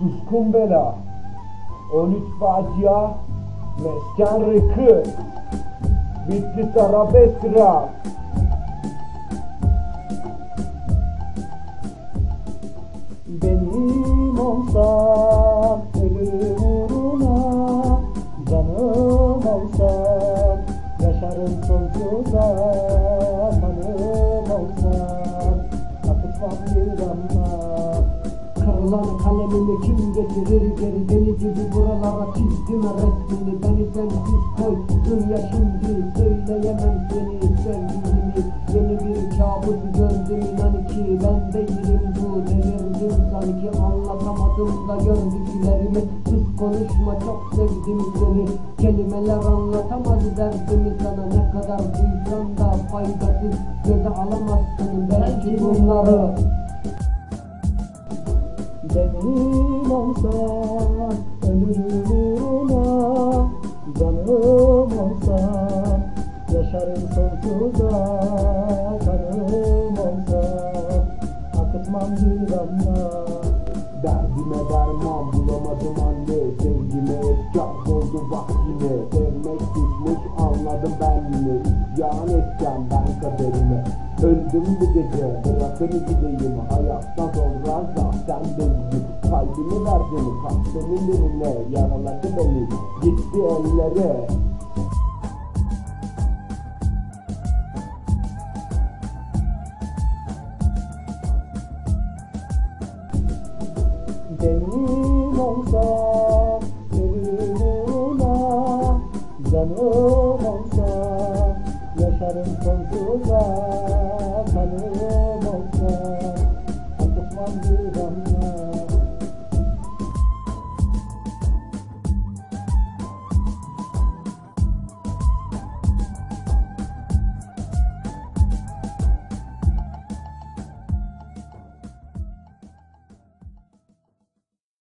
Suskun bela 13 facia Mesken rıkı Bitlis arabesk rap Benim olsam ölürüm uğruna Canım olsam yaşarım sonsuza Kanım olsam akıtmam bir damla Kırılan kalemimi kim getirir geri? Deli gibi buralara çizdim resmini Beni sensiz koydun ya şimdi. Söyleyemem seni sevdiğimi Yeni bir kabus gördüm inan ki Ben değilim. Bu delirdim sanki Anlatamadım da gördüklerimi. Sus konuşma çok sevdim seni. Kelimeler anlatamaz derdimi sana. Ne kadar duysan da faydasız. Göze alamazsın belki bunları benim olsa ölürüm uğruna Canım olsa yaşarım sonsuza Kanım olsa. Akıtmam bir damla Derdime derman bulamadım anne Sevgime efkar oldu vaktine Sevmek tutmuş anladım ben yine İsyan edeceğim ben kaderime Öldüm bu gece bırakın gideyim Hayattan sonra zaten bezdim Kalbimi verdim kalptemin birine Yaraladı beni gitti ellere. Benim olsa ölürüm uğruna Canım olsa yaşarım sonsuza